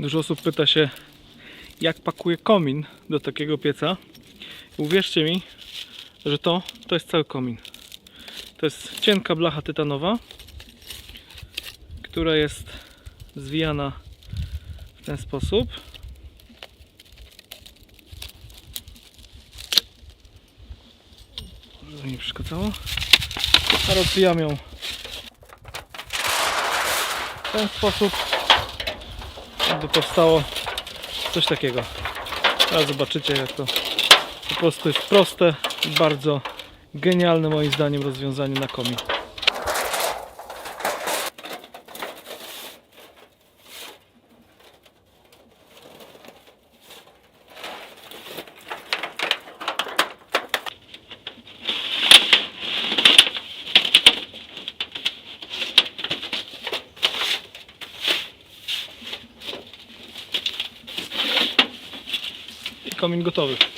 Dużo osób pyta się, jak pakuję komin do takiego pieca. Uwierzcie mi, że to, to jest cały komin. To jest cienka blacha tytanowa, która jest zwijana w ten sposób. Żeby nie przeszkadzało. A rozwijam ją w ten sposób, aby powstało coś takiego. Teraz zobaczycie jak to po prostu jest proste bardzo genialne moim zdaniem rozwiązanie na komin. Komin gotowy.